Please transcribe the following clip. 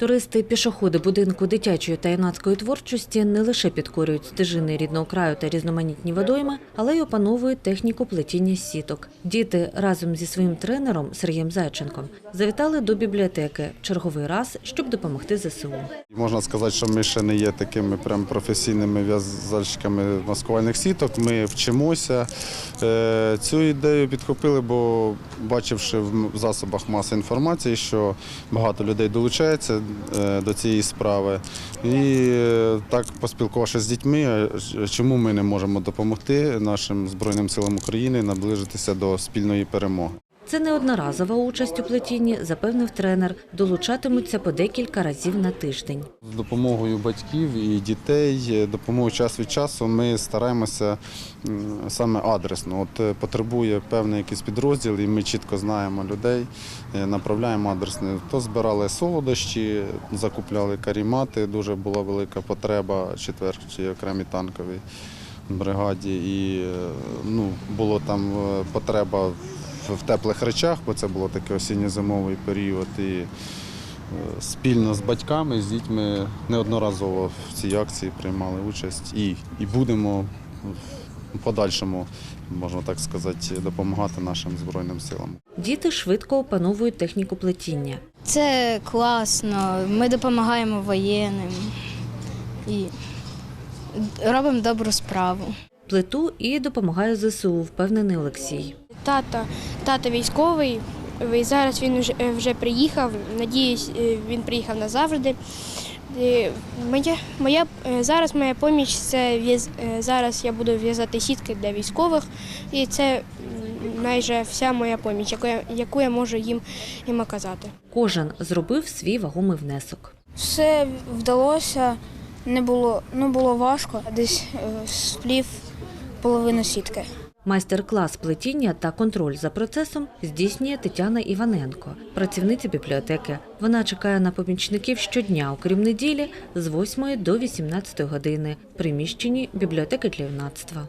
Туристи, пішоходи будинку дитячої та юнацької творчості не лише підкорюють стежини рідного краю та різноманітні водойми, але й опановують техніку плетіння сіток. Діти разом зі своїм тренером Сергієм Зайченком завітали до бібліотеки черговий раз, щоб допомогти ЗСУ. Можна сказати, що ми ще не є такими прям професійними в'язальщиками маскувальних сіток. Ми вчимося. Е, Цю ідею підхопили, бо бачивши в засобах маси інформації, що багато людей долучається до цієї справи. І е, так поспілкувавшись з дітьми, е, чому ми не можемо допомогти нашим Збройним силам України наближитися до спільної перемоги. Це не одноразова участь у плетінні, запевнив тренер. Долучатимуться по декілька разів на тиждень. З допомогою батьків і дітей, е, допомогою час від часу ми стараємося саме адресно. От е, потребує певний якийсь підрозділ, і ми чітко знаємо людей, е, направляємо адресно. То збирали солодощі, закупляли карімати. Дуже була велика потреба четвертій окремій танковій бригаді. І ну, було там потреба в- теплих речах, бо це було такий осінньо-зимовий період. І е, спільно з батьками, з дітьми неодноразово в цій акції приймали участь і, і будемо в подальшому, можна так сказати, допомагати нашим Збройним силам. Діти швидко опановують техніку плетіння. Це класно. Ми допомагаємо воєнним і робимо добру справу. Плету і допомагає ЗСУ, впевнений Олексій. Тата, тата військовий. і Зараз він вже, вже приїхав. Надіюсь, е, він приїхав назавжди. Е, Моя, моя, е, зараз моя поміч це е, зараз я буду в'язати сітки для військових, і це майже вся моя поміч, яку я, яку я можу їм, їм оказати. Кожен зробив свій вагомий внесок. Все вдалося, не було, ну було важко, десь е, сплів половину сітки. Майстер-клас плетіння та контроль за процесом здійснює Тетяна Іваненко, працівниця бібліотеки. Вона чекає на помічників щодня, окрім неділі, з 8 до 18 години в приміщенні бібліотеки для юнацтва.